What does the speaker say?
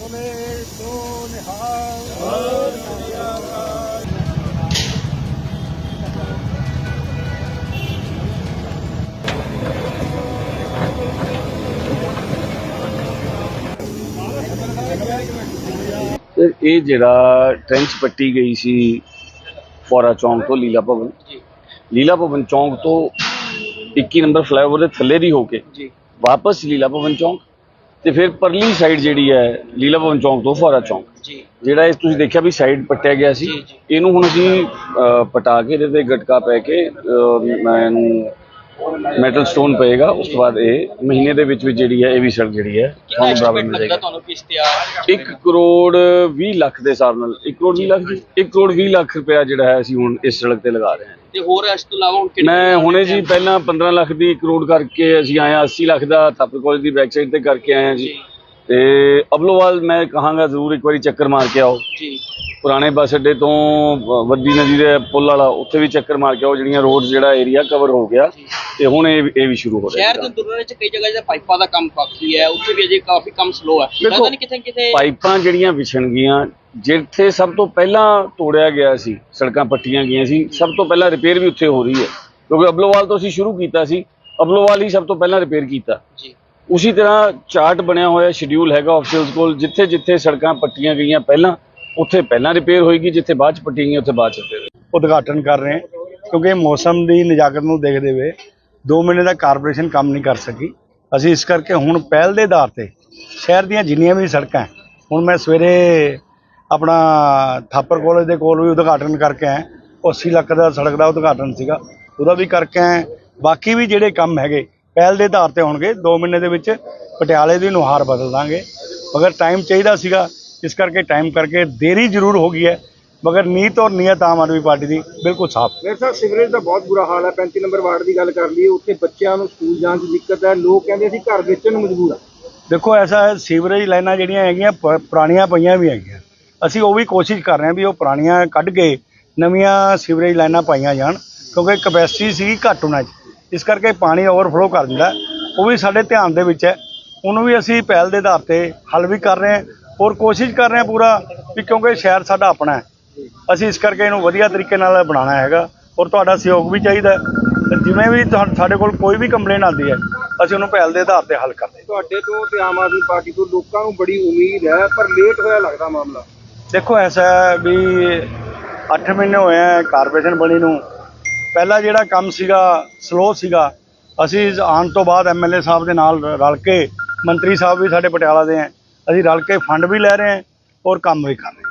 ਬੋਲੇ ਸੋ ਨਿਹਾਲ। ਤੇ ਇਹ ਜਿਹੜਾ ਟ੍ਰੈਂਚ ਪੱਟੀ ਗਈ ਸੀ ਫੋਰਾ ਚੌਂਕ ਤੋਂ ਲੀਲਾ ਭਵਨ। ਲੀਲਾ ਭਵਨ ਚੌਂਕ ਤੋਂ 21 ਨੰਬਰ ਫਲਾਈਓਵਰ ਦੇ ਥੱਲੇ ਦੀ ਹੋ ਕੇ ਜੀ। ਵਾਪਸ ਲੀਲਾ ਭਵਨ ਚੌਂਕ ਤੇ ਫਿਰ ਪਰਲੀ ਸਾਈਡ ਜਿਹੜੀ ਹੈ ਲੀਲਾ ਭਵਨ ਚੌਂਕ ਤੋਂ ਫੋਰਾ ਚੌਂਕ। ਜੀ। ਜਿਹੜਾ ਇਹ ਤੁਸੀਂ ਦੇਖਿਆ ਵੀ ਸਾਈਡ ਪੱਟਿਆ ਗਿਆ ਸੀ। ਇਹਨੂੰ ਹੁਣ ਅਸੀਂ ਪਟਾ ਕੇ ਇਹਦੇ ਤੇ ਗਟਕਾ ਪੈ ਕੇ ਮੈਂ ਇਹਨੂੰ ਮੈਟਲ ਸਟੋਨ ਪਏਗਾ ਉਸ ਤੋਂ ਬਾਅਦ ਇਹ ਮਹੀਨੇ ਦੇ ਵਿੱਚ ਵਿੱਚ ਜਿਹੜੀ ਹੈ ਇਹ ਵੀ ਸੜਕ ਜਿਹੜੀ ਹੈ ਤੁਹਾਨੂੰ ਬਰਾਬਰ ਮਿਲ ਜਾਏਗੀ ਤੁਹਾਨੂੰ ਕਿਸ ਤੇ ਆ 1 ਕਰੋੜ 20 ਲੱਖ ਦੇ ਹਿਸਾਬ ਨਾਲ 1 ਕਰੋੜ 20 ਲੱਖ ਜੀ 1 ਕਰੋੜ 20 ਲੱਖ ਰੁਪਇਆ ਜਿਹੜਾ ਹੈ ਅਸੀਂ ਹੁਣ ਇਸ ਸੜਕ ਤੇ ਲਗਾ ਰਹੇ ਹਾਂ। ਤੇ ਹੋਰ ਇਸ ਤੋਂ ਇਲਾਵਾ ਹੁਣ ਕਿੰਨੇ ਮੈਂ ਹੁਣੇ ਜੀ ਪਹਿਲਾਂ 15 ਲੱਖ ਦੀ ਕਰੋੜ ਕਰਕੇ ਅਸੀਂ ਆਇਆ 80 ਲੱਖ ਦਾ ਥਾਪਰ ਕਾਲਜ ਦੀ ਬੈਕ ਸਾਈਡ ਤੇ ਕਰਕੇ ਹਾਂ ਜੀ। ਤੇ ਅਬਲੋਵਾਲ ਮੈਂ ਕਹਾਂਗਾ ਜ਼ਰੂਰ ਇੱਕ ਵਾਰੀ ਚੱਕਰ ਮਾਰ ਕੇ ਆਓ। ਜੀ। ਪੁਰਾਣੇ ਬੱਸ ਅੱਡੇ ਤੋਂ ਵੱਡੀ ਨਦੀ ਦੇ ਪੁੱਲ ਵਾਲਾ ਉੱਥੇ ਵੀ ਚੱਕਰ ਮਾਰ ਕੇ ਆਓ ਜਿਹੜੀਆਂ ਰੋਡ ਜਿਹੜਾ ਏਰੀਆ ਕਵਰ ਹੋ ਗਿਆ। ਤੇ ਹੁਣ ਇਹ ਵੀ- ਇਹ ਵੀ ਸ਼ੁਰੂ ਹੋ ਰਿਹਾ ਸ਼ਹਿਰ ਦੇ ਦੁਰਨੇ ਚ ਕਈ ਜਗ੍ਹਾ ਜਿਹੜਾ ਪਾਈਪਾਂ ਦਾ ਕੰਮ ਕਾਫੀ ਹੈ ਉੱਥੇ ਵੀ ਅਜੇ ਕਾਫੀ ਕੰਮ ਸਲੋ ਹੈ। ਲੱਗਦਾ ਨਹੀਂ ਕਿਤੇ ਕਿਤੇ ਪਾਈਪਾਂ ਜਿਹੜੀਆਂ ਵਿਛਣ ਗਈਆਂ ਜਿੱਥੇ ਸਭ ਤੋਂ ਪਹਿਲਾਂ ਤੋੜਿਆ ਗਿਆ ਸੀ ਸੜਕਾਂ ਪੱਟੀਆਂ ਗਈਆਂ ਸੀ ਸਭ ਤੋਂ ਪਹਿਲਾਂ ਰਿਪੇਅਰ ਵੀ ਉੱਥੇ ਹੋ ਰਹੀ ਹੈ। ਕਿਉਂਕਿ ਅਬਲੋਵਾਲ ਤੋਂ ਅਸੀਂ ਸ਼ੁਰੂ ਕੀਤਾ ਸੀ ਅਬਲੋਵਾਲ ਹੀ ਸਭ ਤੋਂ ਪਹਿਲਾਂ ਰਿਪੇਅਰ ਕੀਤਾ। ਜੀ। ਉਸੇ ਤਰ੍ਹਾਂ ਚਾਰਟ ਬਣਿਆ ਹੋਇਆ ਸ਼ਡਿਊਲ ਹੈਗਾ ਆਫੀਸ਼ੀਅਲਸ ਕੋਲ ਜਿੱਥੇ ਜਿੱਥੇ ਸੜਕਾਂ ਪੱਟੀਆਂ ਗਈਆਂ ਪਹਿਲਾਂ ਉੱਥੇ ਪਹਿਲਾਂ ਰਿਪੇਅਰ ਹੋਏਗੀ ਜਿੱਥੇ ਬਾਅਦ ਚ ਪੱਟੀਆਂ ਗਈਆਂ ਉੱਥੇ ਬਾਅਦ ਚ ਰਿਪੇਅਰ ਉਦਘਾਟਨ ਕਰ ਰਹੇ ਹਾਂ ਕਿਉਂਕਿ ਮੌਸਮ ਦੀ ਨਜ਼ਾਕਤ ਨੂੰ ਦੇਖਦੇ ਹੋਏ 2 ਮਹੀਨੇ ਦਾ ਕਾਰਪੋਰੇਸ਼ਨ ਕੰਮ ਨਹੀਂ ਕਰ ਸਕੀ। ਅਸੀਂ ਇਸ ਕਰਕੇ ਹੁਣ ਪਹਿਲ ਦੇ ਆਧਾਰ ਤੇ ਸ਼ਹਿਰ ਦੀਆਂ ਜਿੰਨੀਆਂ ਵੀ ਸੜਕਾਂ ਹੁਣ ਮੈਂ ਸਵੇਰੇ ਆਪਣਾ ਥਾਪਰ ਕਾਲਜ ਦੇ ਕੋਲ ਵੀ ਉਦਘਾਟਨ ਕਰਕੇ ਆਇਆ। ਉਹ 80 ਲੱਖ ਦਾ ਸੜਕ ਦਾ ਉਦਘਾਟਨ ਸੀਗਾ। ਉਹਦਾ ਵੀ ਕਰਕੇ ਆਏ ਬਾਕੀ ਵੀ ਜਿਹੜੇ ਕੰਮ ਹੈਗੇ, ਪਹਿਲ ਦੇ ਆਧਾਰ ਤੇ ਹੋਣਗੇ। 2 ਮਹੀਨੇ ਦੇ ਵਿੱਚ ਪਟਿਆਲੇ ਦੀ ਨੁਹਾਰ ਬਦਲ ਦਾਂਗੇ। ਮਗਰ ਟਾਈਮ ਚਾਹੀਦਾ ਸੀਗਾ। ਇਸ ਕਰਕੇ ਟਾਈਮ ਕਰਕੇ ਦੇਰੀ ਜ਼ਰੂਰ ਹੋ ਗਈ ਹੈ। ਮਗਰ ਨੀਤ ਔਰ ਨੀਅਤ ਆਮ ਆਦਮੀ ਪਾਰਟੀ ਦੀ ਬਿਲਕੁਲ ਸਾਫ਼। ਮੇਰੇ ਸਾਹਿਬ ਸਿਵਰੇਜ ਦਾ ਬਹੁਤ ਬੁਰਾ ਹਾਲ ਹੈ 35 ਨੰਬਰ ਵਾਰਡ ਦੀ ਗੱਲ ਕਰ ਲਈਏ ਉੱਥੇ ਬੱਚਿਆਂ ਨੂੰ ਸਕੂਲ ਜਾਣ 'ਚ ਦਿੱਕਤ ਹੈ ਲੋਕ ਕਹਿੰਦੇ ਅਸੀਂ ਘਰ ਵੇਚਣ ਨੂੰ ਮਜਬੂਰ ਆ ਦੇਖੋ ਐਸਾ ਹੈ ਸੀਵਰੇਜ ਲਾਈਨਾਂ ਜਿਹੜੀਆਂ ਹੈਗੀਆਂ ਪ- ਪੁਰਾਣੀਆਂ ਪਈਆਂ ਵੀ ਹੈਗੀਆਂ। ਅਸੀਂ ਉਹ ਵੀ ਕੋਸ਼ਿਸ਼ ਕਰ ਰਹੇ ਹਾਂ ਵੀ ਉਹ ਪੁਰਾਣੀਆਂ ਕੱਢ ਕੇ ਨਵੀਆਂ ਸੀਵਰੇਜ ਲਾਈਨਾਂ ਪਾਈਆਂ ਜਾਣ ਕਿਉਂਕਿ ਕਪੈਸਿਟੀ ਸੀਗੀ ਘੱਟ ਉਹਨਾਂ 'ਚ। ਇਸ ਕਰਕੇ ਪਾਣੀ ਓਵਰਫਲੋ ਕਰ ਦਿੰਦਾ ਉਹ ਵੀ ਸਾਡੇ ਧਿਆਨ ਦੇ ਵਿੱਚ ਹੈ। ਉਹਨੂੰ ਵੀ ਅਸੀਂ ਪਹਿਲ ਦੇ ਆਧਾਰ ਤੇ ਹੱਲ ਵੀ ਕਰ ਰਹੇ ਹਾਂ। ਔਰ ਕੋਸ਼ਿਸ਼ ਕਰ ਰਹੇ ਹਾਂ ਪੂਰਾ ਵੀ ਕਿਉਂਕਿ ਸ਼ਹਿਰ ਸਾਡਾ ਆਪਣਾ ਹੈ। ਅਸੀਂ ਇਸ ਕਰਕੇ ਇਹਨੂੰ ਵਧੀਆ ਤਰੀਕੇ ਨਾਲ ਬਣਾਉਣਾ ਹੈਗਾ ਔਰ ਤੁਹਾਡਾ ਸਹਿਯੋਗ ਵੀ ਚਾਹੀਦਾ ਜਿਵੇਂ ਵੀ ਸਾਡੇ ਕੋਲ ਕੋਈ ਵੀ ਕੰਪਲੇਨ ਆਉਂਦੀ ਹੈ ਅਸੀਂ ਉਹਨੂੰ ਪਹਿਲ ਦੇ ਆਧਾਰ ਤੇ ਹੱਲ ਕਰਦੇ ਹਾਂ। ਤੁਹਾਡੇ ਤੋਂ ਤੇ ਆਮ ਆਦਮੀ ਪਾਰਟੀ ਤੋਂ ਲੋਕਾਂ ਨੂੰ ਬੜੀ ਉਮੀਦ ਹੈ ਪਰ ਲੇਟ ਹੋਇਆ ਲੱਗਦਾ ਮਾਮਲਾ। ਦੇਖੋ ਐਸਾ ਵੀ 8 ਮਹੀਨੇ ਹੋਏ ਆ ਕਾਰਪੋਰੇਸ਼ਨ ਬਣੀ ਨੂੰ। ਪਹਿਲਾ ਜਿਹੜਾ ਕੰਮ ਸੀਗਾ ਸਲੋ ਸੀਗਾ ਅਸੀਂ ਆਉਣ ਤੋਂ ਬਾਅਦ ਐਮਐਲਏ ਸਾਹਿਬ ਦੇ ਨਾਲ ਰਲ ਕੇ ਮੰਤਰੀ ਸਾਹਿਬ ਵੀ ਸਾਡੇ ਪਟਿਆਲਾ ਦੇ ਆ ਅਸੀਂ ਰਲ ਕੇ ਫੰਡ ਵੀ ਲੈ ਰਹੇ ਹਾਂ ਔਰ ਕੰਮ ਵੀ ਕਰ ਰਹੇ ਹਾਂ।